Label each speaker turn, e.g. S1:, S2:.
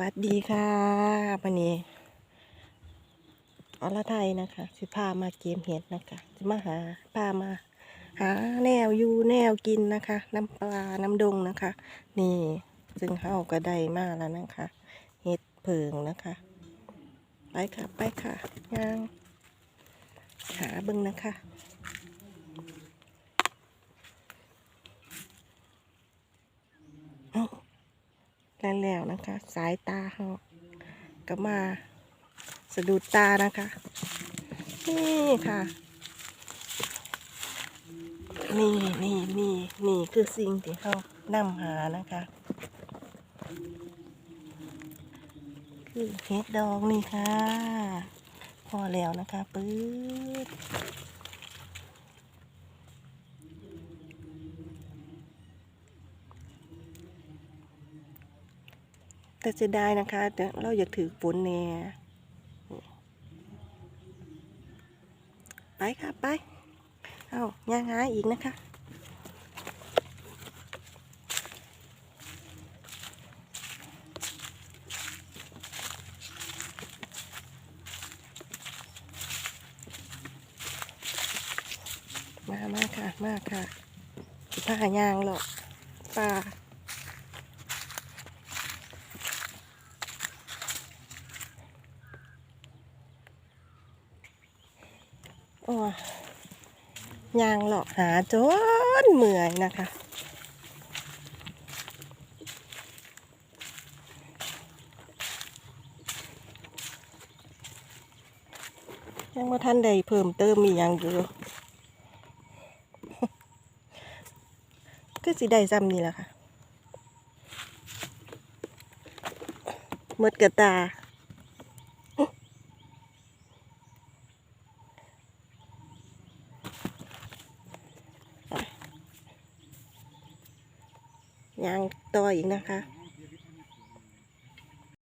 S1: วัสดีค่ะวันนี้อรไทยนะคะสิพามาเกมเห็ดนะคะจะมาหาพามา หาแนวอยู่แนวกินนะคะ น้ำปลาน้ำดงนะคะ นี่ซึ่งเฮาก็ได้มากแล้วนะคะเห็ดเพิงนะคะ ไปค่ะไปค่ะย่างหาบึงนะคะเอ้า แล้วแล้วนะคะ สายตาเขาก็มาสะดุดตานะคะ นี่ค่ะ นี่นี่นี่นี่คือสิ่งที่เขานำหานะคะ คือเฮ็ดดองนี่ค่ะ พอแล้วนะคะปื๊ด แต่จะได้นะคะแต่เราอยากถือฝนแน่ไปค่ะไป เอาย่างหาอีกนะคะ มามาค่ะ มาค่ะผ้ายางหรอกปลา โอ้ยยางหลอกหาจนเมื่อยนะคะยังมาท่านใดเพิ่มเติมมีอย่างอยู่ก็สิได้ซ้ำนี่แหละค่ะมดกระตา ยางต่ออีกนะคะ